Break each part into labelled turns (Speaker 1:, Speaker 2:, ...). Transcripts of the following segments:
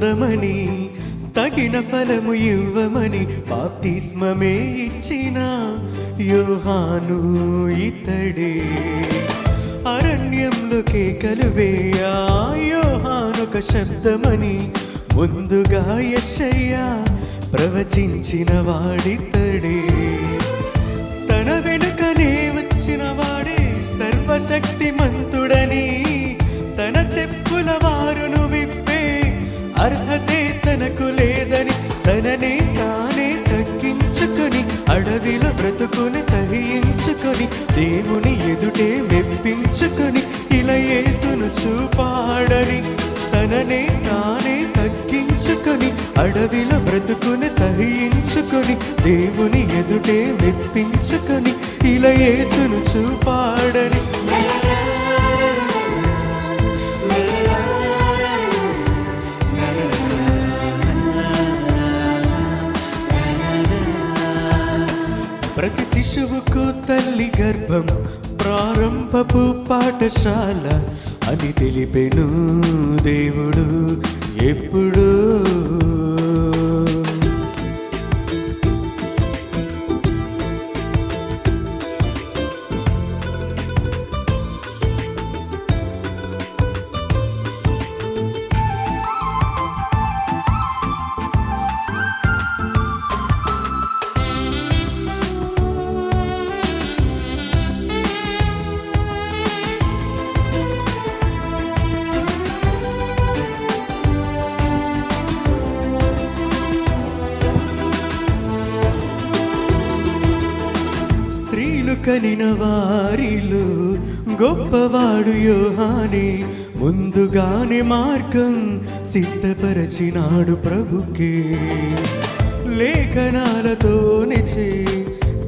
Speaker 1: పొందమని తగిన ఫలము ఇవ్వమని బాప్తిస్మమే ఇచ్చిన యోహాను ఇతడే. అరణ్యంలో కేకలు వేయా యోహానొక శబ్దమని ముందుగా యశయ్య ప్రవచించిన వాడితడే. తన వెనుకనే వచ్చిన వాడే సర్వశక్తిమంతుడని తన చెప్పుల వారును అర్హతే తనకు లేదని తననే తానే తగ్గించుకొని అడవిలో బ్రతుకుని సహించుకొని దేవుని ఎదుటే మెప్పించుకొని ఇలా యేసును చూపాడని తననే తానే తగ్గించుకొని అడవిలో బ్రతుకుని సహించుకొని దేవుని ఎదుటే మెప్పించుకొని ఇలా యేసును చూపాడని ప్రతి శిశువుకు తల్లి గర్భం ప్రారంభపు పాఠశాల అని తెలిపెను దేవుడు ఎప్పుడూ. కనిన వారిలో గొప్పవాడు యోహానే ముందుగానే మార్గం సిద్ధపరచినాడు ప్రభుకే. లేఖనాలతోనే చే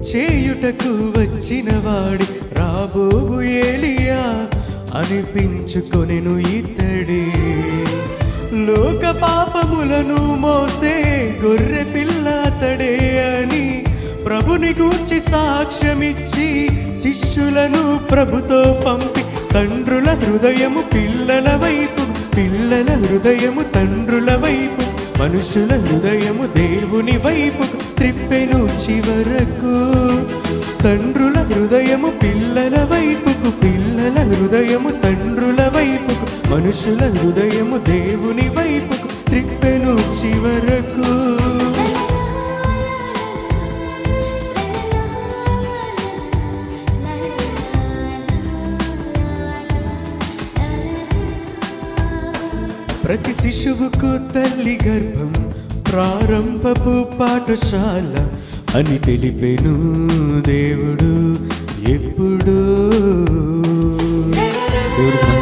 Speaker 1: చేయుటకు వచ్చిన వాడి రాబోవు ఏలియా అనిపించుకొనెను ఇతడే. లోక పాపములను సాక్ష్యమిచ్చి శిష్యులను ప్రభుతో పంపి తండ్రుల హృదయము పిల్లల వైపు పిల్లల హృదయము తండ్రుల వైపు మనుషుల హృదయము దేవుని వైపు త్రిప్పెను చివరకు. తండ్రుల హృదయము పిల్లల వైపుకు పిల్లల హృదయము తండ్రుల వైపుకు మనుషుల హృదయము దేవుని వైపుకు త్రిప్పెను చివరకు. ప్రతి శిశువుకు తల్లి గర్భం ప్రారంభపు పాఠశాల అని తెలిపెను దేవుడు ఎప్పుడు.
Speaker 2: దేవుడికి